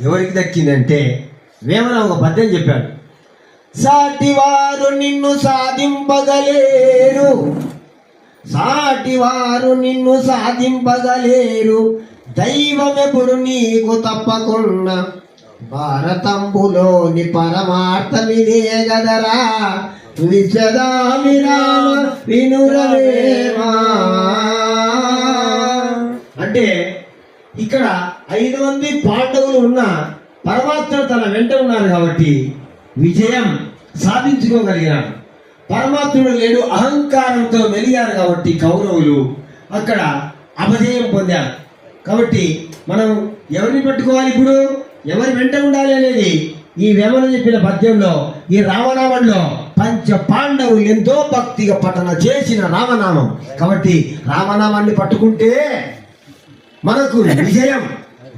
ఎవరికి దక్కిందంటే వేమన ఒక పద్యం చెప్పాడు. సాటివారు నిన్ను సాధింపగలేరు. సాటివారు నిన్ను సాధింపగలేరు. దైవమెప్పుడు నీకు తప్పకుండా భారతంబులోని పరమార్థమిదే గదరా. విశదామి రామ వినురవేమా. అంటే ఇక్కడ ఐదు మంది పాండవులు ఉన్న పరమాత్మ తన వెంట ఉన్నారు కాబట్టి విజయం సాధించుకోగలిగినాడు. పరమాత్ముడు లేడు అహంకారంతో మెలిగారు కాబట్టి కౌరవులు అక్కడ అపజయం పొందారు. కాబట్టి మనం ఎవరిని పట్టుకోవాలి ఇప్పుడు? ఎవరి వెంట ఉండాలి అనేది ఈ వేమన చెప్పిన పద్యంలో ఈ రామనామంలో పంచ పాండవులు ఎంతో భక్తిగా పఠన చేసిన రామనామం. కాబట్టి రామనామాన్ని పట్టుకుంటే మనకు విజయం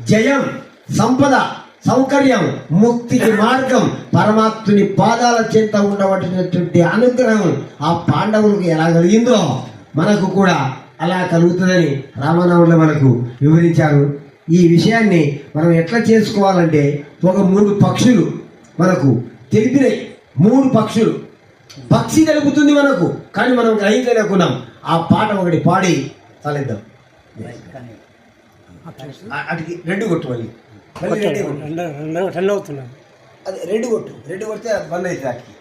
జయం సంపద సౌకర్యం ముక్తికి మార్గం పరమాత్ముని పాదాల చెంత ఉండబడినటువంటి అనుగ్రహం ఆ పాండవులకు ఎలా కలిగిందో మనకు కూడా అలా కలుగుతుందని రామనవములు మనకు వివరించారు. ఈ విషయాన్ని మనం ఎట్లా చేసుకోవాలంటే ఒక మూడు పక్షులు మనకు తెలిపినాయి. మూడు పక్షులు. పక్షి తెలుపుతుంది మనకు కానీ మనం గ్రహించలేకున్నాం. ఆ పాట ఒకటి పాడి తలెద్దాం అటుకి రెండు కొట్టు మళ్ళీ. మళ్ళీ రెండే కొట్టు. రెండు అవుతున్నాను అది రెండు కొట్టు. రెండు కొడితే అది బంద్ అవుతుంది అటుకి